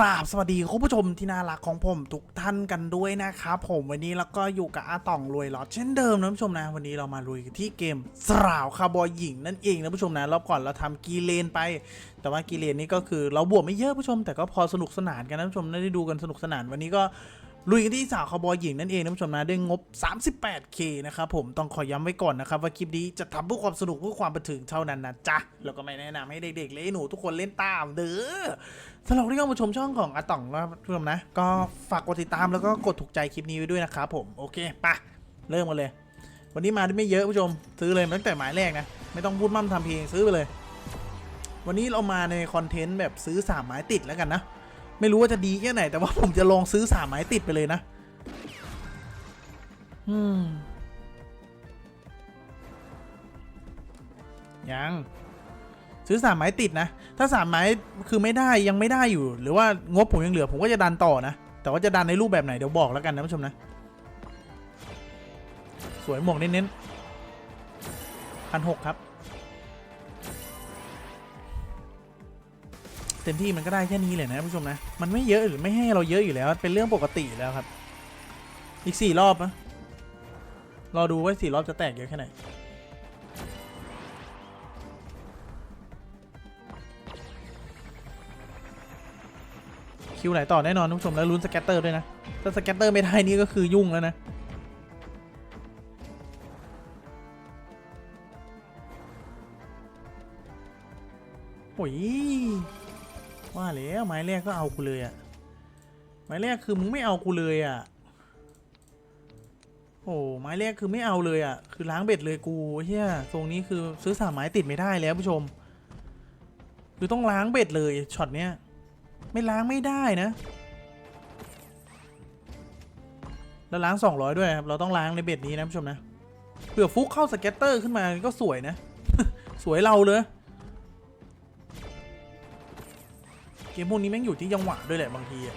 ราบสวัสดีคุณผู้ชมที่น่ารักของผมทุกท่านกันด้วยนะครับผมวันนี้แล้วก็อยู่กับอาต่องรวยหลอดเช่นเดิมนะผู้ชมนะ วันนี้เรามาลุยที่เกมสราวคาร์บอยหญิงนั่นเองนะผู้ชมนะรอบก่อนเราทำกีเลนไป แต่ว่ากีเลนนี่ก็คือเราบวกไม่เยอะผู้ชม แต่ก็พอสนุกสนานกันนะผู้ชมได้ดูกันสนุกสนานวันนี้ก็ ลุยกันที่สาวคาวบอยหญิงนั่นเองนผู้ชมนะด้วยงบ 38k นะครับผมต้องขอย้ำไว้ก่อนนะครับว่าคลิปนี้จะทำเพื่อความสนุกเพื่อความบันเทิงเท่านั้นนะจ๊ะแล้วก็ไม่แนะนำให้เด็กๆเลยหนูทุกคนเล่นตามเด้อสำหรับที่เข้ามาชมช่องของอาต่องนะผู้ชมนะก็ฝากกดติดตามแล้วก็กดถูกใจคลิปนี้ไว้ด้วยนะครับผมโอเคไปเริ่มกันเลย วันนี้มาได้ไม่เยอะผู้ชมซื้อเลยตั้งแต่หมายแรกนะไม่ต้องพูดมั่มทำเพลงซื้อไปเลย วันนี้เรามาในคอนเทนต์แบบซื้อสามไม้ติดแล้วกันนะ ไม่รู้ว่าจะดีแค่ไหน แต่ว่าผมจะลองซื้อสามไม้ติดไปเลยนะอืมยังซื้อสามไม้ติดนะ ถ้าสามไม้คือไม่ได้ยังไม่ได้อยู่ หรือว่างบผมยังเหลือ ผมก็จะดันต่อนะ แต่ว่าจะดันในรูปแบบไหนเดี๋ยวบอกแล้วกันนะผู้ชมนะ สวยหมวกเน้นๆพันหกครับ ต็มที่มันก็ได้แค่นี้เลยนะผู้ชมนะ มันไม่เยอะหรือไม่ให้เราเยอะอยู่แล้ว เป็นเรื่องปกติแล้วครับ อีกสี่รอบนะรอดูว่าสี่รอบจะแตกเยอะแค่ไหนคิวไหลต่อแน่นอนทุกผู้ชมแล้วลุ้นสแกตเตอร์ด้วยนะ ถ้าสแกตเตอร์ไม่ได้นี่ก็คือยุ่งแล้วนะ โอ้ย ว่าแล้วไม้แรกก็เอากูเลยอะไม้แรกคือมึงไม่เอากูเลยอะโอ้ไม้แรกคือไม่เอาเลยอะคือล้างเบ็ดเลยกูเฮียทรงนี้คือซื้อสามไม้ติดไม่ได้แล้วผู้ชม คือต้องล้างเบ็ดเลยช็อตเนี้ยไม่ล้างไม่ได้นะ แล้วล้าง 200 ด้วยครับ เราต้องล้างในเบ็ดนี้นะผู้ชมนะเผื่อฟุกเข้าสเก็ตเตอร์ขึ้นมาก็สวยนะ สวยเราเลย มพวกนี้แม่งอยู่ที่จังหวะด้วยแหละบางทีอะ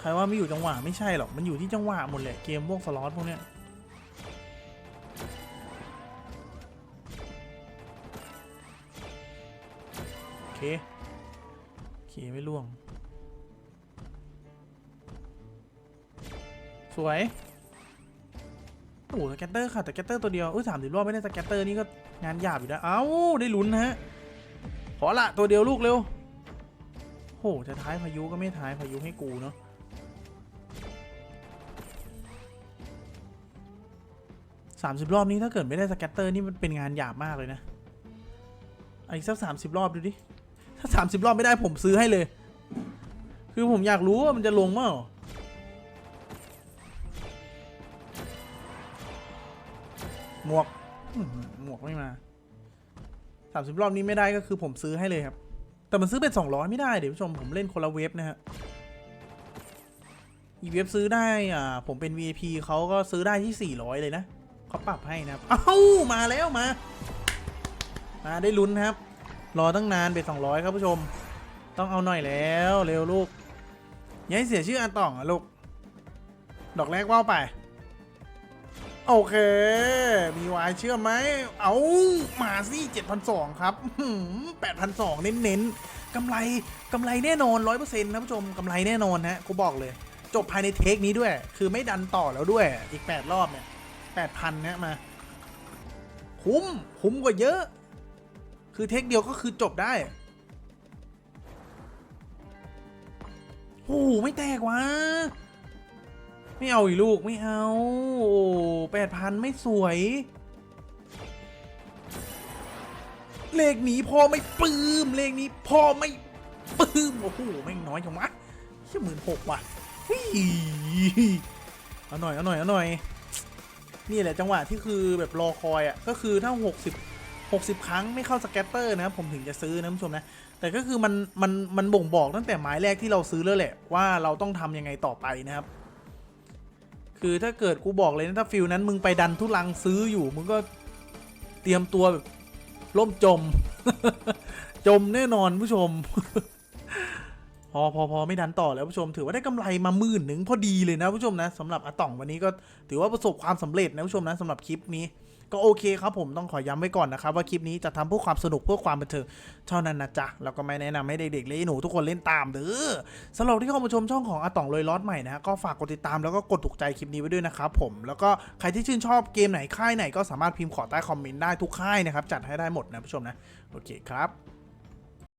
ใครว่าไม่อยู่จังหวะไม่ใช่หรอก มันอยู่ที่จังหวะหมดแหละเกมพวกสล็อตพวกเนี้ยโอเคโอเคไม่ล่วง สวยโอ้โหสแกตเตอร์ค่ะแต่สแกตเตอร์ตัวเดียวเอุ้ยสามสิบรอบไม่ได้สแกตเตอร์นี่ก็งานหยาบอยู่นะเอ้าได้ลุ้นนะฮะ ขอละตัวเดียวลูกเร็วโหจะท้ายพายุก็ไม่ท้ายพายุให้กูเนาะสามสิบรอบนี้ถ้าเกิดไม่ได้สแกตเตอร์นี่มันเป็นงานหยาบมากเลยนะอีกสักสามสิบรอบดูดิ ถ้าสามสิบรอบไม่ได้ผมซื้อให้เลย คือผมอยากรู้ว่ามันจะลงมั้งหมวกหมวกไม่มา สามสิบรอบนี้ไม่ได้ก็คือผมซื้อให้เลยครับ แต่มันซื้อเป็นสองร้อยไม่ได้เดี๋ยวผู้ชมผมเล่นคนละเว็บนะฮะอีเว็บซื้อได้อ่าผมเป็น VIP เขาก็ซื้อได้ที่400เลยนะเขาปรับให้นะครับเอ้ามาแล้วมา มาได้ลุ้นครับ รอตั้งนานเป็น200ครับผู้ชม ต้องเอาหน่อยแล้วเร็วลูกอย่าให้เสียชื่ออันต่องอะลูก ดอกแรกว่าวไป โอเค มีวายเชื่อไหม เอามาสิ7,200 ครับ 8,200 เน้นๆกำไรกำไรแน่นอน 100%นะผู้ชมกำไรแน่นอนฮะกูบอกเลย จบภายในเทคนี้ด้วย คือไม่ดันต่อแล้วด้วย อีก 8 รอบเนี่ย 8,000เนี่ยมา คุ้ม คุ้มกว่าเยอะ คือเทคเดียวก็คือจบได้โอ้โหไม่แตกวะ ไม่เอาอีลูกไม่เอาแปดพันไม่สวย เลขนี้พอไม่ปลื้ม เลขนี้พอไม่ปลื้ม โอ้โหแม่งน้อยจังวะแค่หมื่นหกว่ะเฮ้ยเอาหน่อยเอาหน่อยเอาหน่อย นี่แหละจังหวะที่คือแบบรอคอยอะ ก็คือถ้า60 60ครั้งไม่เข้าสแกตเตอร์นะผมถึงจะซื้อนะผู้ชมนะ แต่ก็คือมันมันมันบ่งบอกตั้งแต่หมายแรกที่เราซื้อแล้วแหละว่าเราต้องทำยังไงต่อไปนะครับ คือถ้าเกิดกูบอกเลยนะถ้าฟิลนั้นมึงไปดันทุลังซื้ออยู่มึงก็เตรียมตัวแบบล่มจม จมแน่นอนผู้ชม พอพอพอไม่ดันต่อแล้วผู้ชม ถือว่าได้กำไรมาหมื่นหนึ่งพอดีเลยนะผู้ชมนะสำหรับอะต่องวันนี้ก็ถือว่าประสบความสำเร็จนะผู้ชมนะสำหรับคลิปนี้ ก็โอเคครับผมต้องขอย้ำไว้ก่อนนะครับ ว่าคลิปนี้จะทำเพื่อความสนุกเพื่อความบันเทิงเท่านั้นนะจ๊ะแล้วก็ไม่แนะนำให้เด็กๆและหนูทุกคนเล่นตามเด้อสำหรับที่เข้ามาชมช่องของอาต่องเลยลอดใหม่นะก็ฝากกดติดตามแล้วก็กดถูกใจคลิปนี้ไว้ด้วยนะครับผมแล้วก็ใครที่ชื่นชอบเกมไหนค่ายไหนก็สามารถพิมพ์ขอใต้คอมเมนต์ได้ทุกค่ายนะครับจัดให้ได้หมดนะผู้ชมนะโอเคครับ